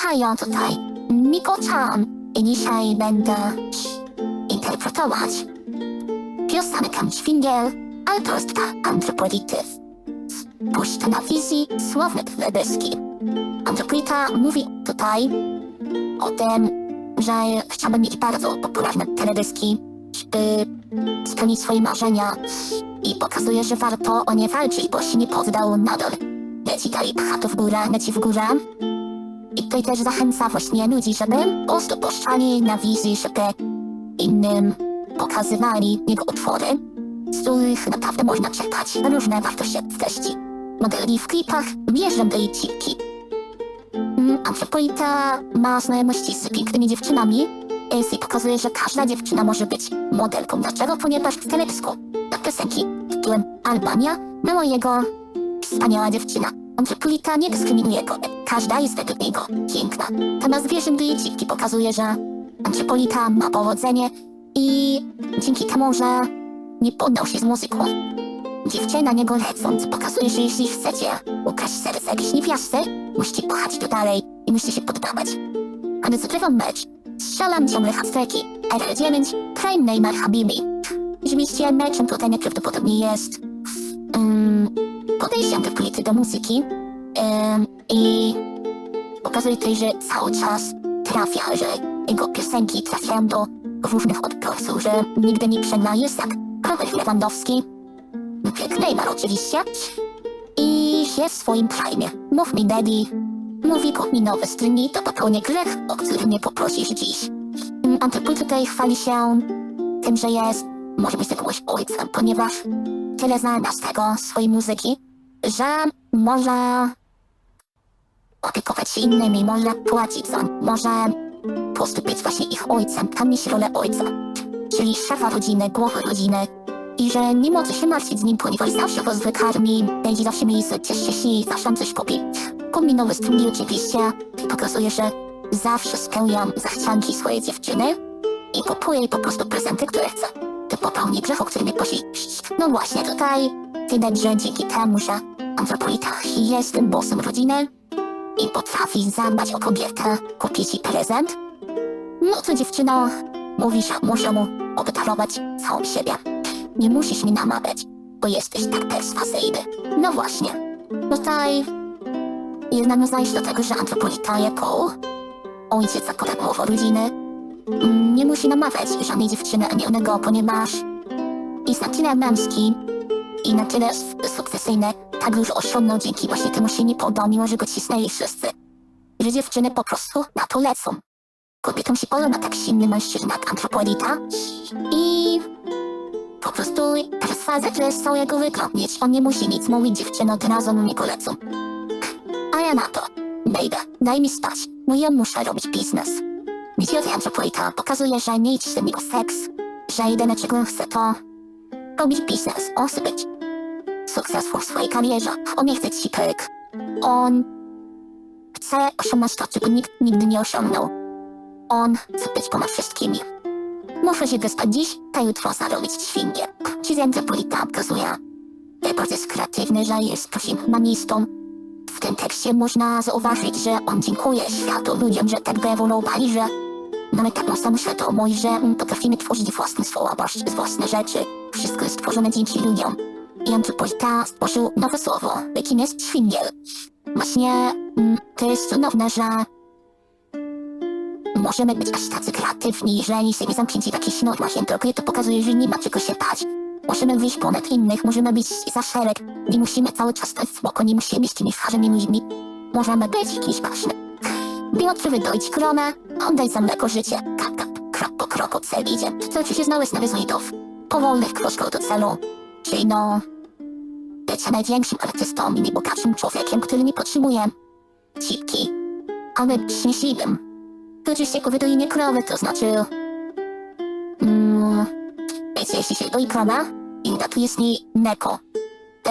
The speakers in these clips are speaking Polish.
Hajo tutaj, Miko-chan i dzisiaj będę interpretować piosenkę Dźwingiel autorstwa Antropolity. Puszcza na wizji słowny teledyski. Antropolita mówi tutaj o tym, że chciałby mieć bardzo popularne teledyski, by spełnić swoje marzenia i pokazuje, że warto o nie walczyć, bo się nie poddał nadal. Leci dalej, pcha w górę, leci w górę. Tutaj też zachęca właśnie ludzi, żeby po na wizji, żeby innym pokazywali jego utwory, z których naprawdę można czerpać różne wartości treści. Modeli w klipach do jej cipki. Mm, Antropolita ma znajomości z pięknymi dziewczynami i pokazuje, że każda dziewczyna może być modelką. Dlaczego? Ponieważ w teledysku na piosenki tytułem Albania była jego wspaniała dziewczyna. Antropolita nie dyskryminuje kobiet. Każda jest według niego piękna. Natomiast wierzę do jej cipki pokazuje, że Antropolita ma powodzenie i dzięki temu, że nie poddał się z muzyką. Dziewczyny na niego lecą, co pokazuje, że jeśli chcecie ukraść serce jakiejś niewiasty, musicie pchać to dalej i musicie się poddawać. Ale zagrywam mecz. Strzelam ciągle hat-tricki. RL9, Prime Neymar Habibi. Rzeczywiście meczem tutaj najprawdopodobniej jest um, podejście antypolity do muzyki um, i pokazuje tutaj, że cały czas trafia, że jego piosenki trafiają do różnych odbiorców, że nigdy nie przegna jest jak Robert Lewandowski, jak Neymar oczywiście i jest w swoim prime. Mów mi daddy, mówi nowe stringi, to popełnię grzech, o który mnie poprosisz dziś. Mm, Antypój tutaj chwali się tym, że jest, może być jakąś ojcem, ponieważ tyle zna z tego swojej muzyki, że może opiekować się innymi, może płacić za, może po prostu być właśnie ich ojcem, mieć rolę ojca, czyli szefa rodziny, głowy rodziny i że nie może się martwić z nim, ponieważ zawsze go wykarmi, będzie zawsze miejsce, cieszy się i zawsze coś kupi. Kombinowy stringi oczywiście pokazuje, że zawsze spełniam zachcianki swojej dziewczyny i kupuję jej po prostu prezenty, które chce. To popełni grzech, o którym mnie prosi. No właśnie, tutaj widać, że dzięki temu, że Antropolita jest tym bossem rodziny i potrafi zadbać o kobietę, kupić jej prezent, no to dziewczyna mówi, że muszę mu obdarować całą siebie. Nie musisz mi namawiać, bo jesteś tak perswazyjny. No właśnie. Tutaj jest nawiązanie do tego, że Antropolita jako ojciec mowa rodziny nie musi namawiać żadnej dziewczyny ani onego, ponieważ jest na tyle męski i na tyle s- sukcesyjny, tak już osiągnął dzięki właśnie temu się nie podał, mimo że go cisnęli wszyscy. Że dziewczyny po prostu na to lecą. Kobietom się podoba tak silny mężczyzna jak Antropolita i po prostu perswazja, że chcą jego wykrąpić. On nie musi nic mówić, dziewczyny od razu na niego lecą. A ja na to, baby, daj mi spać, bo ja muszę robić biznes. Widzicie, Antropolita pokazuje, że nie idź z niego seks, że jedyne czego chce to robić biznes. On successful w swojej karierze. On nie chce cipek. On chce osiągnąć to, czego nikt nigdy nie osiągnął. On chce być ponad wszystkimi. Muszę się wyspać dziś, a jutro zarobić świnkę. Ci Antropolita pokazuje, jak bardzo jest kreatywny, że jest prosím humanistą. W tym tekście można zauważyć, że on dziękuje światu, ludziom, że tak wyewoluowali, że mamy taką samą świadomość, że potrafimy tworzyć własne słowa, włas- własne rzeczy. Wszystko jest tworzone dzięki ludziom. I Antropolita stworzył nowe słowo, jakim jest świngiel. Właśnie mm, to jest cudowne, że możemy być aż tacy kreatywni, jeżeli sobie zamknięci w jakichś normach językowych, to pokazuje, że nie ma czego się bać. Możemy wyjść ponad innych, możemy być za szereg, nie musimy cały czas stać spoko, nie musimy być tymi twarzami ludźmi. Możemy być jakimś ważnym. Piotr wydojć kronę, oddać za mleko życie, kap, kap, krok po kroku cel idzie. To oczywiście znały z nawiązujów. Powolnych kroczków do celu, czyli no... Bycie największym artystą i najbogatszym człowiekiem, który nie potrzebuje cipki, ale szczęśliwym. To oczywiście jako wydojenie krowy, to znaczy... Mm, wiecie, jeśli się doi krowa i udatuje z niej mleko, to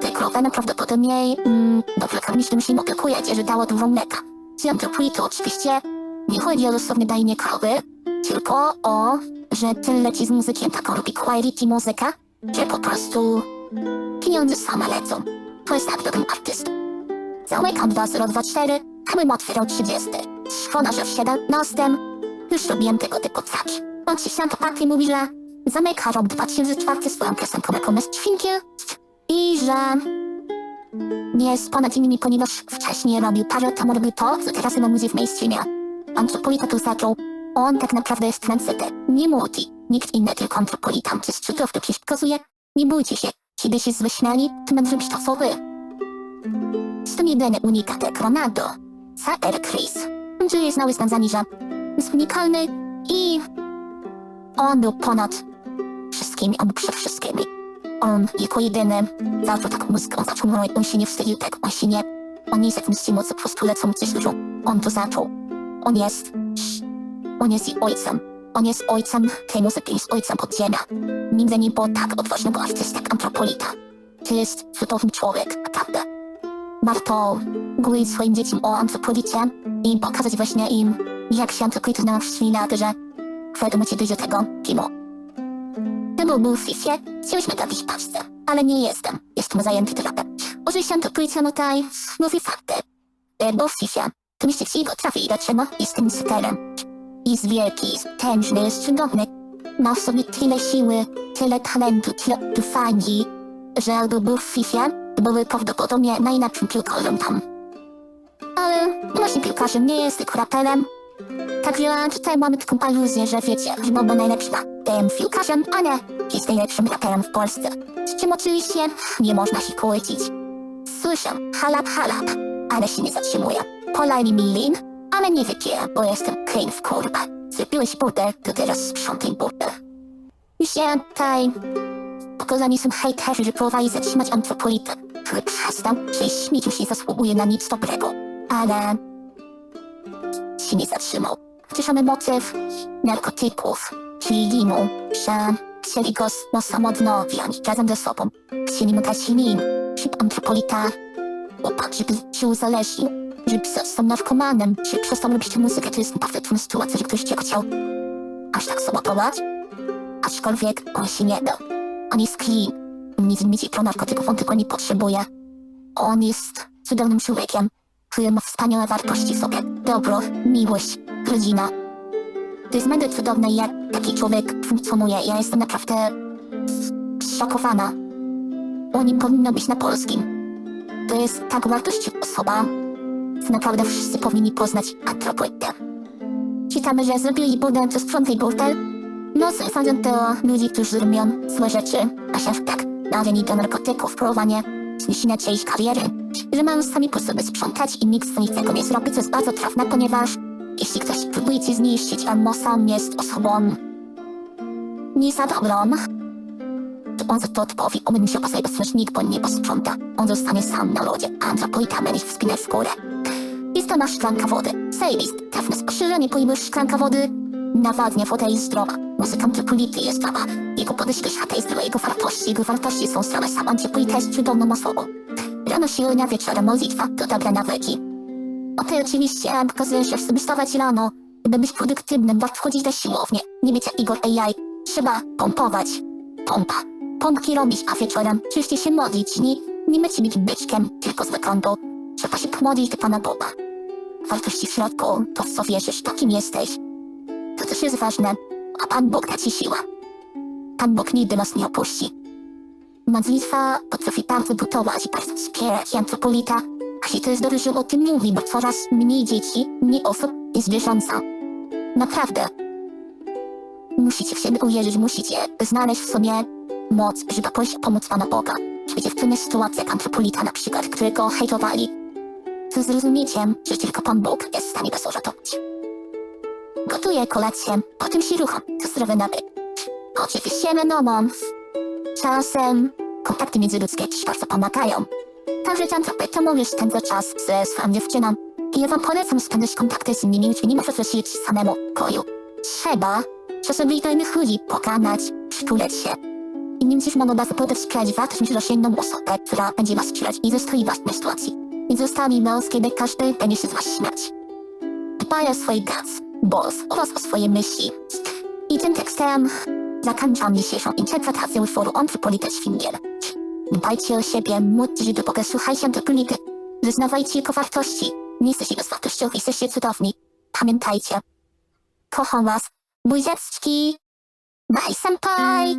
te krowy najprawdopodobniej mm, dobrze karmić tym się opiekujecie, że dało dużo mleka. Czy antropoi to oczywiście nie chodzi o dosłowne dajenie krowy, tylko o, że tyle leci z muzykiem, taką robi quality muzyka, że po prostu pieniądze same lecą. To jest tak do tym artyst. Zamykam 2024, Mój otwierał 30. Szkoda, że w 17 już robiłem tego typu traki. On się sam popatrzył i mówi, że zamyka rok 2004 swoją piosenką Mistrz Finkiel i że nie jest ponad innymi, ponieważ wcześniej robił parę temu robił to, co teraz ma muzykę w mainstreamie. Antropolita tu zaczął. On tak naprawdę jest trendsetter, nie multi. Nikt inny, tylko antropolita. Przez szczytów to przecież pokazuje. Nie bójcie się. Kiedy się zwyśmiali, to będę robić to, co wy. Z tym jedyny unikat Ronaldo. Saker Chris. Że jest mały związany, że jest unikalny i on był ponad wszystkimi, on przed wszystkimi. On jako jedyny zaczął taką muzykę, on zaczął mówić, on się nie wstydził tego, on się nie, on nie jest jakimś stymu, co po prostu lecą coś dużo. On to zaczął. On jest, on jest i ojcem. On jest ojcem tej muzyki, jest ojcem podziemia. Nigdy nie było tak odważnego artysty jak Antropolita. To jest cudowny człowiek, naprawdę. Warto mówić swoim dzieciom o Antropolicie i pokazać właśnie im, jak się Antropolita nauczyli na wiadomo ci dojdzie do tego filmu. Gdybym był FIFA, chcieliśmy w paczce, ale nie jestem. Jestem zajęty tropem. Oczywiście Antropolita tutaj mówi fakty. Bo w FIFA, to chcieli go trafić, dlaczego jestem sterem. Jest wielki, tężny, jest cudowny. Ma w sobie tyle siły, tyle talentu, tyle fani, że jakby był FIFA, to byłby prawdopodobnie najlepszym piłkarzem tam. Ale właśnie piłkarzem nie jest, tylko raperem. Także tutaj mamy taką aluzję, że wiecie, że byłby najlepszym tym piłkarzem, a nie jest najlepszym raperem w Polsce. Z czym oczywiście nie można się kłócić. Słyszę halap halap, ale się nie zatrzymuję. Polali mi lin, ale nie wypiję, bo jestem w kurwa. Zrobiłeś budę, to teraz sprzątaj budę. Już się tutaj pokazani są hejterzy, że próbowali zatrzymać antropolitę, który przestał, że śmiecił się zasługuje na nic dobrego. Ale się nie zatrzymał. Chociaż mamy motyw narkotyków, czyli linu, że chcieli go osamotnowić razem ze sobą. Chcieli mu dać lin, żeby antropolita upadł, żeby się uzależnił, żeby został narkomanem, żeby przestał robić muzykę. To jest naprawdę trudna sytuacja, że ktoś cię chciał aż tak sabotować. Aczkolwiek on się nie dał. On jest clean. Nic nie widzi pro narkotyków, on tylko nie potrzebuje. On jest cudownym człowiekiem, który ma wspaniałe wartości w sobie. Dobro, miłość, rodzina. To jest mega cudowne, jak taki człowiek funkcjonuje. Ja jestem naprawdę zszokowana. O nim powinno być na polskim. To jest tak wartościowa osoba, że naprawdę wszyscy powinni poznać antropoidę. Czytamy, że zrobili budę, co sprzątaj burdel. No, sądzę to ludzi, którzy robią złe rzeczy, a się tak nadań do narkotyków, próbowanie zniszczenia czyjejś kariery, że mają sami po sobie sprzątać i nikt z nich tego nie zrobi, co jest bardzo trafne, ponieważ jeśli ktoś próbuje cię zniszczyć, a sam jest osobą nie za dobrą, on za to odpowie, musiał po sobie posłuchać, nikt po nie posprząta. On zostanie sam na lodzie, a antropolita będzie wspinać w górę. Jest nasz szklanka wody. Zajebist, trafne spostrzeżenie, ponieważ szklanka wody nawadnia, woda jest zdrowa. Muzyka antropolity jest zdrowa. Jego podejście świata jest jego wartości, jego wartości są zdrowe. Sam antropolita jest cudowną osobą. Rano siłownia, wieczorem modlitwa, to dobre nawyki. O tej oczywiście pokazuje się, żeby wstawać rano, by być produktywnym, warto wchodzić do siłowni. Nie jak Igor AI. Trzeba pompować. Pompa. Pompki robić, a wieczorem oczywiście się modlić. Nie, nie mycie być byczkiem, tylko z wyglądu. Trzeba się pomodlić do Pana Boga. Wartości w środku, to w co wierzysz, takim jesteś. To też jest ważne, a Pan Bóg da ci siłę. Pan Bóg nigdy nas nie opuści. Modlitwa potrafi bardzo budować i bardzo wspierać antropolita, a to jest dobrze, że o tym mówi, bo coraz mniej dzieci, mniej osób jest wierząca. Naprawdę. Musicie w siebie uwierzyć, musicie znaleźć w sobie moc, pójść o pomoc Pana Boga. Czy trudnej sytuacji jak antropolita na przykład, którego hejtowali, to zrozumiecie, że tylko Pan Bóg jest w stanie was uratować. Gotuję kolację, potem się rucham, to zdrowy nawyk. Oczywiście wiadomo, czasem kontakty międzyludzkie też bardzo pomagają. Także antropy to mówisz ten czas ze swoją dziewczyną. I ja wam polecam spędzać kontakty z innymi ludźmi, nie możesz siedzieć samemu w koju. Trzeba czasem do innych ludzi pogadać, przytuleć się. I nie musisz mogą was naprawdę wspierać, warto mieć też jedną osobę, która będzie was wspierać i zostawi was w tej sytuacji. I zostawi was, kiedy każdy będzie się z was śmiać. Dbaj o swoje guts, boss oraz o swoje myśli. I tym tekstem zakończam dzisiejszą interpretację utworu Antropolita Świngiel. Dbajcie o siebie, módlcie się do Boga, słuchajcie antropolity, wyznawajcie jego wartości, Nie jesteście bezwartościowi, jesteście cudowni. Pamiętajcie. Kocham was. Buziaczki. Bye, senpai.